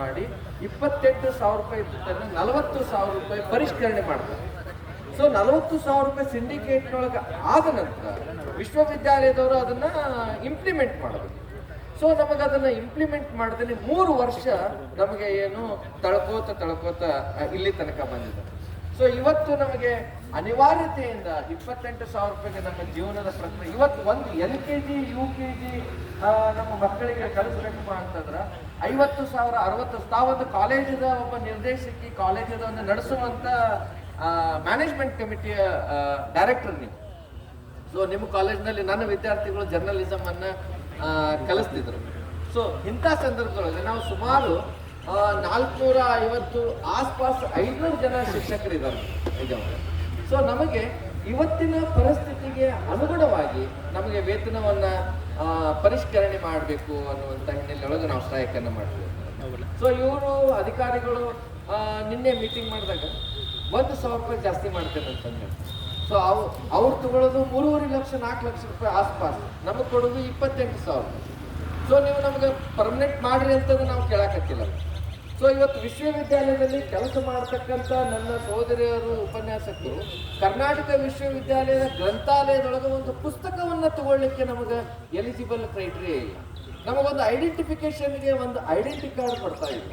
ಮಾಡಿ ಇಪ್ಪತ್ತೆಂಟು ಸಾವಿರ ರೂಪಾಯಿ ಇದ್ದನ್ನು ನಲವತ್ತು ಸಾವಿರ ರೂಪಾಯಿ ಪರಿಷ್ಕರಣೆ ಮಾಡ್ತಾರೆ. ಸೊ ನಲವತ್ತು ಸಾವಿರ ರೂಪಾಯಿ ಸಿಂಡಿಕೇಟ್ನೊಳಗೆ ಆದ ನಂತರ ವಿಶ್ವವಿದ್ಯಾಲಯದವರು ಅದನ್ನ ಇಂಪ್ಲಿಮೆಂಟ್ ಮಾಡಬೇಕು ಸೊ ನಮಗೆ ಅದನ್ನ ಇಂಪ್ಲಿಮೆಂಟ್ ಮಾಡಿದ್ರೆ ಮೂರು ವರ್ಷ ನಮಗೆ ಏನು ತಳ್ಕೋತ ತಳ್ಕೋತ ಇಲ್ಲಿ ತನಕ ಬಂದಿದೆ. ಸೊ ಇವತ್ತು ನಮಗೆ ಅನಿವಾರ್ಯತೆಯಿಂದ ಇಪ್ಪತ್ತೆಂಟು ಸಾವಿರ ರೂಪಾಯಿಗೆ ನಮ್ಮ ಜೀವನದ ಪ್ರಶ್ನೆ. ಇವತ್ತು ಒಂದು L K G, U K G ನಮ್ಮ ಮಕ್ಕಳಿಗೆ ಕಲಿಸ್ಬೇಕಪ್ಪ ಅಂತಂದ್ರೆ ಐವತ್ತು ಸಾವಿರ, ಅರವತ್ತು ತಾವೊಂದು ಕಾಲೇಜದ ಒಬ್ಬ ನಿರ್ದೇಶಕಿ, ಕಾಲೇಜದ ಒಂದು ನಡೆಸುವಂತ ಮ್ಯಾನೇಜ್ಮೆಂಟ್ ಕಮಿಟಿಯ ಡೈರೆಕ್ಟರ್ ನೀವು. ಸೊ ನಿಮ್ಮ ಕಾಲೇಜ್ನಲ್ಲಿ ನನ್ನ ವಿದ್ಯಾರ್ಥಿಗಳು ಜರ್ನಲಿಸಮ್ ಅನ್ನ ಕಲಿಸ್ತಿದ್ರು. ಸೊ ಇಂಥ ಸಂದರ್ಭದೊಳಗೆ ನಾವು ಸುಮಾರು ನಾಲ್ಕುನೂರ ಐವತ್ತು ಆಸ್ಪಾಸ್ ಐನೂರು ಜನ ಶಿಕ್ಷಕರಿದ್ದಾರೆ ಸೊ ನಮಗೆ ಇವತ್ತಿನ ಪರಿಸ್ಥಿತಿಗೆ ಅನುಗುಣವಾಗಿ ನಮಗೆ ವೇತನವನ್ನ ಪರಿಷ್ಕರಣೆ ಮಾಡಬೇಕು ಅನ್ನುವಂಥ ಹಿನ್ನೆಲೆಯೊಳಗೆ ನಾವು ಸ್ಟ್ರೈಕನ್ನು ಮಾಡ್ತೀವಿ. ಸೊ ಇವರು ಅಧಿಕಾರಿಗಳು ನಿನ್ನೆ ಮೀಟಿಂಗ್ ಮಾಡಿದಾಗ ಒಂದು ಸಾವಿರ ರೂಪಾಯಿ ಜಾಸ್ತಿ ಮಾಡ್ತೇನೆ ಅಂತಂದ್ರೆ ಸೊ ಅವು, ಅವ್ರು ತಗೊಳ್ಳೋದು ಮೂರುವರೆ ಲಕ್ಷ, ನಾಲ್ಕು ಲಕ್ಷ ರೂಪಾಯಿ ಆಸ್ಪಾಸ್. ನಮಗೆ ಕೊಡೋದು ಇಪ್ಪತ್ತೆಂಟು ಸಾವಿರ. ಸೊ ನೀವು ನಮಗೆ ಪರ್ಮನೆಂಟ್ ಮಾಡ್ರಿ ಅಂತಂದ್ರೆ ನಾವು ಕೇಳಕತ್ತಿಲ್ಲ ಸೊ ಇವತ್ತು ವಿಶ್ವವಿದ್ಯಾಲಯದಲ್ಲಿ ಕೆಲಸ ಮಾಡತಕ್ಕಂಥ ನನ್ನ ಸಹೋದರಿಯರು ಉಪನ್ಯಾಸಕರು, ಕರ್ನಾಟಕ ವಿಶ್ವವಿದ್ಯಾಲಯದ ಗ್ರಂಥಾಲಯದೊಳಗೆ ಒಂದು ಪುಸ್ತಕವನ್ನು ತಗೊಳ್ಳಿಕ್ಕೆ ನಮಗೆ ಎಲಿಜಿಬಲ್ ಕ್ರೈಟೀರಿಯಾ ಇಲ್ಲ. ನಮಗೊಂದು ಐಡೆಂಟಿಫಿಕೇಶನ್ಗೆ ಒಂದು ಐಡೆಂಟಿ ಕಾರ್ಡ್ ಕೊಡ್ತಾ ಇಲ್ಲ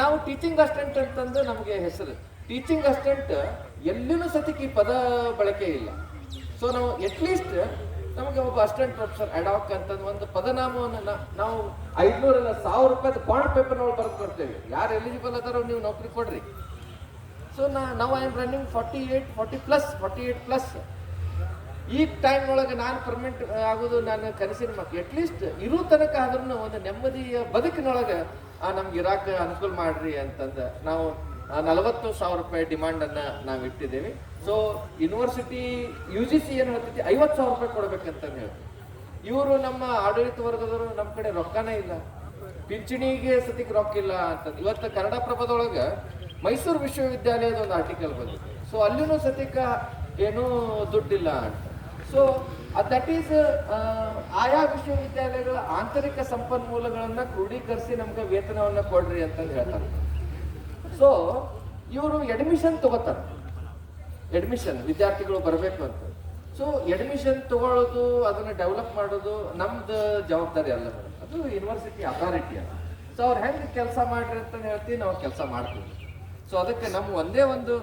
ನಾವು ಟೀಚಿಂಗ್ ಅಸ್ಟೆಂಟ್ ಅಂತಂದು ನಮಗೆ ಹೆಸರು. ಟೀಚಿಂಗ್ ಅಸ್ಟೆಂಟ್ ಎಲ್ಲಿನೂ ಸತಿಕ್ ಈ ಪದ ಬಳಕೆ ಇಲ್ಲ. ಸೊ ನಾವು ಅಟ್ಲೀಸ್ಟ್ ನಮಗೆ ಒಬ್ಬ ಅಸಿಸ್ಟೆಂಟ್ ಪ್ರೊಫೆಸರ್ ಅಡಾಕ್ ಅಂತ ಒಂದು ಪದನಾಮವನ್ನು ನಾವು ಐದ್ನೂರಲ್ಲ ಸಾವಿರ ರೂಪಾಯಿ ಬಾಂಡ್ ಪೇಪರ್ನೊಳಗೆ ಬರೆದು ಕೊಡ್ತೇವೆ. ಯಾರು ಎಲಿಜಿಬಲ್ ಅದಾರೋ ನೀವು ನೌಕರಿ ಕೊಡ್ರಿ. ಸೊ ನಾ ನಾವು I am running forty eight forty plus forty eight plus ಈ ಟೈಮ್ ಒಳಗೆ ನಾನು ಪರ್ಮನೆಂಟ್ ಆಗೋದು ನಾನು ಕನಸಿನ ಮಕ್ಕಳು ಅಟ್ಲೀಸ್ಟ್ ಇರೋ ತನಕ ಆದ್ರೂ ಒಂದು ನೆಮ್ಮದಿಯ ಬದುಕಿನೊಳಗೆ ನಮ್ಗೆ ಇರಾಕ ಅನುಕೂಲ ಮಾಡ್ರಿ ಅಂತಂದು ನಾವು ನಲವತ್ತು ಸಾವಿರ ರೂಪಾಯಿ ಡಿಮಾಂಡನ್ನು ನಾವು ಇಟ್ಟಿದ್ದೇವೆ. So university U G C ಏನು ಹೇಳ್ತೈತಿ ಐವತ್ತು ಸಾವಿರ ರೂಪಾಯಿ ಕೊಡ್ಬೇಕಂತ ಹೇಳಿ ಇವರು ನಮ್ಮ ಆಡಳಿತ ವರ್ಗದವರು ನಮ್ಮ ಕಡೆ ರೊಕ್ಕನೇ ಇಲ್ಲ. ಪಿಂಚಣಿಗೆ ಸತಿಗೆ ರೊಕ್ಕ ಇಲ್ಲ ಅಂತ. ಇವತ್ತು ಕನ್ನಡಪ್ರಭದೊಳಗೆ ಮೈಸೂರು ವಿಶ್ವವಿದ್ಯಾಲಯದ ಒಂದು ಆರ್ಟಿಕಲ್ ಬಂದಿದೆ. ಸೊ ಅಲ್ಲಿನೂ ಸತಿಕ ಏನೂ ದುಡ್ಡಿಲ್ಲ ಅಂತ. ಸೊ ದಟ್ ಈಸ್ ಆಯಾ ವಿಶ್ವವಿದ್ಯಾಲಯಗಳ ಆಂತರಿಕ ಸಂಪನ್ಮೂಲಗಳನ್ನ ಕ್ರೋಢೀಕರಿಸಿ ನಮ್ಗೆ ವೇತನವನ್ನ ಕೊಡ್ರಿ ಅಂತಂದು ಹೇಳ್ತಾರೆ. ಸೊ ಇವರು ಅಡ್ಮಿಷನ್ ತಗೋತಾರೆ. ಅಡ್ಮಿಷನ್ ವಿದ್ಯಾರ್ಥಿಗಳು ಬರಬೇಕು ಅಂತ. ಸೊ ಎಡ್ಮಿಷನ್ ತಗೊಳ್ಳೋದು, ಅದನ್ನು ಡೆವಲಪ್ ಮಾಡೋದು ನಮ್ದು ಜವಾಬ್ದಾರಿ ಅಲ್ಲ ಅದು ಯೂನಿವರ್ಸಿಟಿ ಅಥಾರಿಟಿ ಅಲ್ಲ. ಸೊ ಅವ್ರು ಹೆಂಗೆ ಕೆಲಸ ಮಾಡ್ರಿ ಅಂತ ಹೇಳ್ತೀವಿ, ನಾವು ಕೆಲಸ ಮಾಡ್ತೀವಿ. ಸೊ ಅದಕ್ಕೆ ನಮ್ಮ ಒಂದೇ ಒಂದು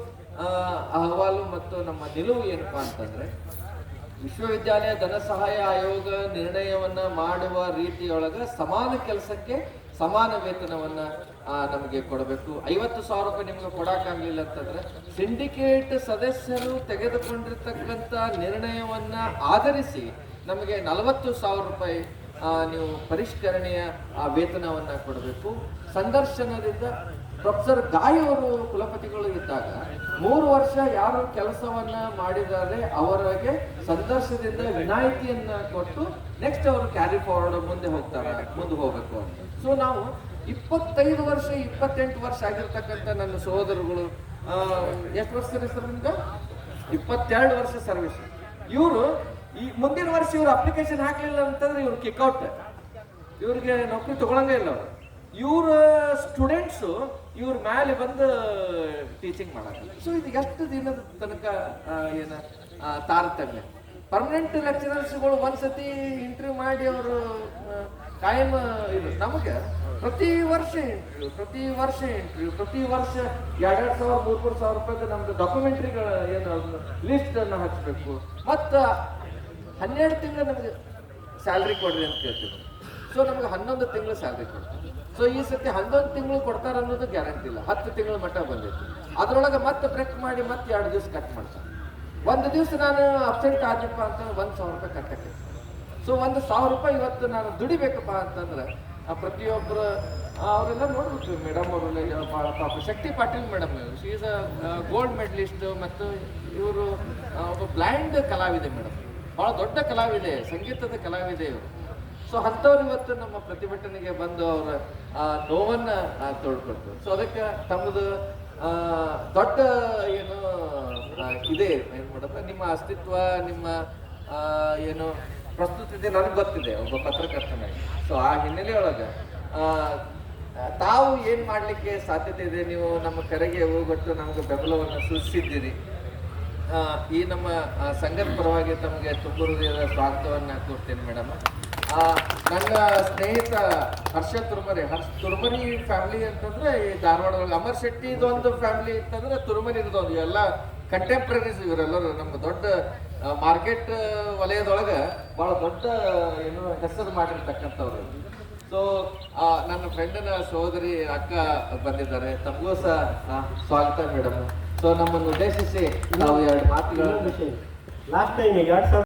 ಅಹವಾಲು ಮತ್ತು ನಮ್ಮ ನಿಲುವು ಏನಪ್ಪಾ ಅಂತಂದ್ರೆ, ವಿಶ್ವವಿದ್ಯಾಲಯ ಧನ ಸಹಾಯ ಆಯೋಗ ನಿರ್ಣಯವನ್ನ ಮಾಡುವ ರೀತಿಯೊಳಗ ಸಮಾನ ಕೆಲಸಕ್ಕೆ ಸಮಾನ ವೇತನವನ್ನ ನಮಗೆ ಕೊಡಬೇಕು. ಐವತ್ತು ಸಾವಿರ ರೂಪಾಯಿ ನಿಮಗೆ ಕೊಡಕಾಗ್ಲಿಲ್ಲ ಅಂತಂದ್ರೆ, ಸಿಂಡಿಕೇಟ್ ಸದಸ್ಯರು ತೆಗೆದುಕೊಂಡಿರ್ತಕ್ಕಂಥ ನಿರ್ಣಯವನ್ನ ಆಧರಿಸಿ ನಮಗೆ ನಲವತ್ತು ಸಾವಿರ ರೂಪಾಯಿ ನೀವು ಪರಿಷ್ಕರಣೆಯ, ಆ, ವೇತನವನ್ನ ಕೊಡಬೇಕು. ಸಂದರ್ಶನದಿಂದ ಪ್ರೊಫೆಸರ್ ಗಾಯಿ ಅವರು ಕುಲಪತಿಗಳು ಇದ್ದಾಗ ಮೂರು ವರ್ಷ ಯಾರು ಕೆಲಸವನ್ನ ಮಾಡಿದ್ದಾರೆ ಅವರಿಗೆ ಸಂದರ್ಶನದಿಂದ ವಿನಾಯಿತಿಯನ್ನ ಕೊಟ್ಟು ನೆಕ್ಸ್ಟ್ ಅವರು ಕ್ಯಾರಿ ಫಾರ್ವರ್ಡ್ ಮುಂದೆ ಹೋಗ್ತಾರೆ, ಮುಂದೆ ಹೋಗಬೇಕು ಅಂತ. ಸೊ ನಾವು ಇಪ್ಪತ್ತೈದು ವರ್ಷ, ಇಪ್ಪತ್ತೆಂಟು ವರ್ಷ ಆಗಿರ್ತಕ್ಕಂಥ ನನ್ನ ಸಹೋದರಗಳು ಎಷ್ಟು ವರ್ಷ ಸರ್ ನಿಮ್ಗೆ ಇಪ್ಪತ್ತೆರಡು ವರ್ಷ ಸರ್ವಿಸ್ ಇವರು ಈ ಮುಂದಿನ ವರ್ಷ ಇವರು ಅಪ್ಲಿಕೇಶನ್ ಹಾಕ್ಲಿಲ್ಲ ಅಂತಂದ್ರೆ ಇವ್ರು ಕಿಕ್ಔಟ್ ಇವ್ರಿಗೆ ನೌಕರಿ ತಗೊಳಂಗೇ ಇಲ್ಲ ಅವ್ರು. ಇವ್ರ ಸ್ಟೂಡೆಂಟ್ಸು ಇವ್ರ ಮೇಲೆ ಬಂದು ಟೀಚಿಂಗ್ ಮಾಡಕ್ಕ ಸೊ ಇದು ಎಷ್ಟು ದಿನದ ತನಕ ಏನ ತಾರತಮ್ಯ? ಪರ್ಮನೆಂಟ್ ಲೆಕ್ಚರರ್ಸ್ಗಳು ಒಂದ್ಸತಿ ಇಂಟರ್ವ್ಯೂ ಮಾಡಿ ಅವರು ಕಾಯಂ, ಇದು, ನಮಗೆ ಪ್ರತಿ ವರ್ಷ ಇಂಟರ್ವ್ಯೂ ಪ್ರತಿ ವರ್ಷ ಇಂಟರ್ವ್ಯೂ ಪ್ರತಿ ವರ್ಷ ಎರಡೆರಡು ಸಾವಿರ ಮೂರು ಮೂರು ಸಾವಿರ ರೂಪಾಯಿ ನಮ್ದು ಡಾಕ್ಯುಮೆಂಟ್ರಿಗಳ ಏನು ಲಿಸ್ಟ್ ಅನ್ನ ಹಚ್ಚಬೇಕು ಮತ್ತು ಹನ್ನೆರಡು ತಿಂಗಳು ನಮಗೆ ಸ್ಯಾಲ್ರಿ ಕೊಡ್ರಿ ಅಂತ ಕೇಳ್ತೀವಿ ಸೊ ನಮ್ಗೆ ಹನ್ನೊಂದು ತಿಂಗಳು ಸ್ಯಾಲ್ರಿ ಕೊಡ್ತಾರೆ. ಸೊ ಈ ಸತಿ ಹನ್ನೊಂದು ತಿಂಗಳು ಕೊಡ್ತಾರೆ ಅನ್ನೋದು ಗ್ಯಾರಂಟಿ ಇಲ್ಲ. ಹತ್ತು ತಿಂಗಳ ಮಟ್ಟ ಬಂದಿತ್ತು. ಅದ್ರೊಳಗೆ ಮತ್ತೆ ಬ್ರೇಕ್ ಮಾಡಿ ಮತ್ತೆ ಎರಡು ದಿವಸ ಕಟ್ ಮಾಡ್ತಾರೆ. ಒಂದು ದಿವಸ ನಾನು ಅಬ್ಸೆಂಟ್ ಆದ್ನಪ್ಪ ಅಂತ ಒಂದು ಸಾವಿರ ರೂಪಾಯಿ ಕಟ್ಟಕ್ಕೆ ಸೊ ಒಂದು ಸಾವಿರ ರೂಪಾಯಿ ಇವತ್ತು ನಾನು ದುಡಿಬೇಕಪ್ಪ ಅಂತಂದ್ರೆ, ಆ ಪ್ರತಿಯೊಬ್ಬರು ಅವರೆಲ್ಲ ನೋಡ್ಬೇಕು ಮೇಡಮ್ ಭಾಳ ಪಾಪ Shakti Patil madam she is a gold medalist ಮತ್ತು ಇವರು ಒಬ್ಬ ಬ್ಲೈಂಡ್ ಕಲಾವಿದೆ ಮೇಡಮ್ ಭಾಳ ದೊಡ್ಡ ಕಲಾವಿದೆ, ಸಂಗೀತದ ಕಲಾವಿದೆ ಇವರು. ಸೊ ಅಂಥವ್ರು ಇವತ್ತು ನಮ್ಮ ಪ್ರತಿಭಟನೆಗೆ ಬಂದು ಅವರ ನೋವನ್ನ ಆ, ತೋಡ್ಕೊಳ್ತಾರೆ ಸೊ ಅದಕ್ಕೆ ತಮ್ಮದು ದೊಡ್ಡ ಏನು ಇದೆ ಏನು ಮಾಡಪ್ಪ ನಿಮ್ಮ ಅಸ್ತಿತ್ವ ನಿಮ್ಮ ಏನು ಪ್ರಸ್ತುತತೆ ನನಗೆ ಗೊತ್ತಿದೆ ಒಬ್ಬ ಪತ್ರಕರ್ತನಾಗಿ ಸೊ ಆ ಹಿನ್ನೆಲೆಯೊಳಗೆ ತಾವು ಏನ್ ಮಾಡ್ಲಿಕ್ಕೆ ಸಾಧ್ಯತೆ ಇದೆ? ನೀವು ನಮ್ಮ ಕರೆಗೆ ಹೋಗೊಟ್ಟು ನಮಗೆ ಬೆಂಬಲವನ್ನು ಸೂಚಿಸಿದ್ದೀರಿ. ಈ ನಮ್ಮ ಸಂಘದ ಪರವಾಗಿ ತಮಗೆ ತುಂಬ ಹೃದಯದ ಸ್ವಾಗತವನ್ನು ಕೋರ್ತೇನೆ ಮೇಡಮ್. ನನ್ನ ಸ್ನೇಹಿತ ಹರ್ಷ ತುರ್ಮರಿ ಹರ್ಷ ತುರ್ಮರಿ ಫ್ಯಾಮಿಲಿ ಅಂತಂದ್ರೆ ಈ ಧಾರವಾಡದಲ್ಲಿ ಅಮರ್ ಶೆಟ್ಟಿ ಒಂದು ಫ್ಯಾಮಿಲಿ ಅಂತಂದ್ರೆ ತುರ್ಮರಿ ಇದೊಂದು ಎಲ್ಲ ಕಂಟೆಂಪ್ರರೀಸ್ ಇವರೆಲ್ಲರೂ. ನಮ್ಮ ದೊಡ್ಡ ಮಾರ್ಕೆಟ್ ವಲಯದೊಳಗೆ ಬಹಳ ದೊಡ್ಡ, ಏನು, ಹೆಸರು ಮಾಡಿರ್ತಕ್ಕಂಥವ್ರು. ಸೊ ನನ್ನ ಫ್ರೆಂಡನ ಸಹೋದರಿ ಅಕ್ಕ ಬಂದಿದ್ದಾರೆ. ತಮಗೂ ಸಹ ಸ್ವಾಗತ ಮೇಡಮ್ ಸೊ ನಮ್ಮನ್ನು ಉದ್ದೇಶಿಸಿ ನಾವು ಎರಡು ಮಾತುಗಳನ್ನು ಲಾಸ್ಟ್ ಟೈಮ್ ಎರಡು